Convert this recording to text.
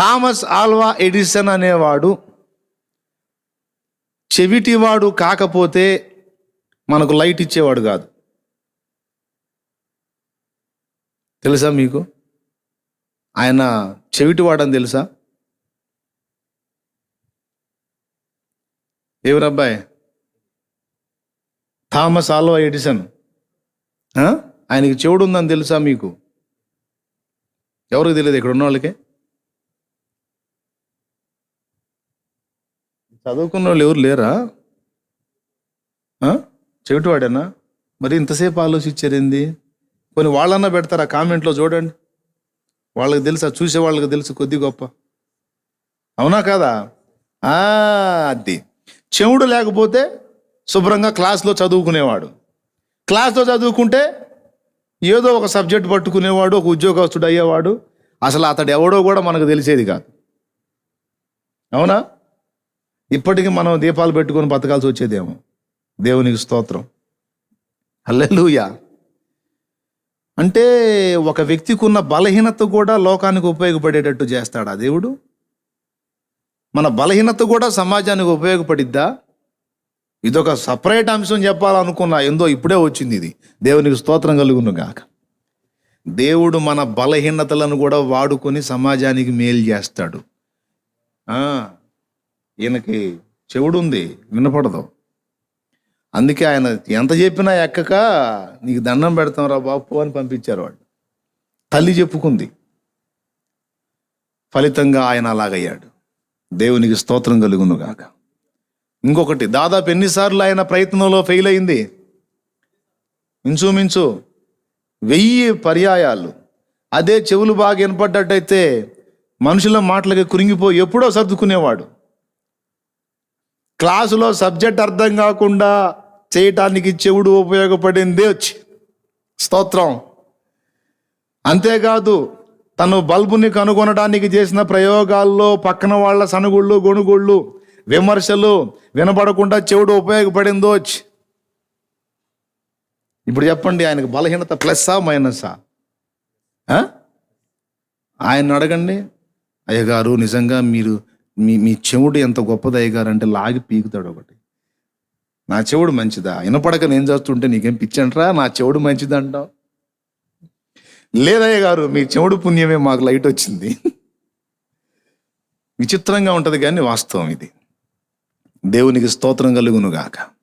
Thomas Alva Edison అనేవాడు చెవిటివాడు కాకపోతే మనకు లైట్ ఇచ్చేవాడు కాదు. తెలుసా మీకు? ఆయన చెవిటివాడని తెలుసా? ఎవరబ్బాయి? Thomas Alva Edison. ఆయనకి చెవుడు ఉందని తెలుసా మీకు? ఎవరికి తెలియదు? ఇక్కడ ఉన్న వాళ్ళకి చదువుకున్న వాళ్ళు ఎవరు లేరా? చెవిటివాడేనా? మరి ఇంతసేపు ఆలోచించారేంది కొన్ని వాళ్ళన్నా పెడతారా కామెంట్లో చూడండి. వాళ్ళకి తెలుసా చూసే వాళ్ళకి తెలుసు కొద్ది గొప్ప. అవునా కాదా? అది. చెవుడు లేకపోతే శుభ్రంగా క్లాస్లో చదువుకునేవాడు. క్లాస్లో చదువుకుంటే ఏదో ఒక సబ్జెక్ట్ పట్టుకునేవాడు ఒక ఉద్యోగస్తుడు అయ్యేవాడు. అసలు అతడు ఎవడో కూడా మనకు తెలిసేది కాదు. అవునా? ఇప్పటికీ మనం దీపాలు పెట్టుకొని బతకాల్సి వచ్చేదేమో. దేవునికి స్తోత్రం. హల్లెలూయా. అంటే ఒక వ్యక్తికి ఉన్న బలహీనత కూడా లోకానికి ఉపయోగపడేటట్టు చేస్తాడా దేవుడు? మన బలహీనత కూడా సమాజానికి ఉపయోగపడిద్దా? ఇదొక సపరేట్ అంశం చెప్పాలనుకున్నా ఎందో ఇప్పుడే వచ్చింది ఇది. దేవునికి స్తోత్రం కలుగును గాక. దేవుడు మన బలహీనతలను కూడా వాడుకొని సమాజానికి మేలు చేస్తాడు. ఆ, ఈయనకి చెవుడు ఉంది వినపడదు. అందుకే ఆయన ఎంత చెప్పినా ఎక్కక నీకు దండం పెడతాం రా బాపు అని పంపించారు వాడు తల్లి చెప్పుకుంది. ఫలితంగా ఆయన అలాగయ్యాడు. దేవునికి స్తోత్రం కలుగును గాక ఇంకొకటి దాదాపు ఎన్నిసార్లు ఆయన ప్రయత్నంలో ఫెయిల్ అయింది? ఇంచుమించు వెయ్యి పర్యాయాలు. అదే చెవులు బాగా వినపడ్డట్టయితే మనుషుల మాటలకి కురింగిపోయి ఎప్పుడో సర్దుకునేవాడు. క్లాసులో సబ్జెక్ట్ అర్థం కాకుండా చేయటానికి చెవుడు ఉపయోగపడిందే వచ్చి. స్తోత్రం. అంతేకాదు తను బల్బుని కనుగొనడానికి చేసిన ప్రయోగాల్లో పక్కన వాళ్ళ సనుగుళ్ళు గొనుగుళ్ళు విమర్శలు వినపడకుండా చెవుడు ఉపయోగపడిందో ఇప్పుడు చెప్పండి ఆయనకు బలహీనత ప్లస్సా మైనసా ఆయన అడగండి. అయ్యగారు నిజంగా మీరు మీ మీ చెవుడు ఎంత గొప్పది లాగి పీకుతాడు ఒకటి. నా చెవుడు మంచిదా? వినపడక నేను చేస్తుంటే నీకేం పిచ్చంట్రా? నా చెవుడు మంచిది అంటావు లేదయ్య గారు మీ చెవుడు పుణ్యమే మాకు లైట్ వచ్చింది. విచిత్రంగా ఉంటుంది కానీ వాస్తవం ఇది. దేవునికి స్తోత్రం కలుగును గాక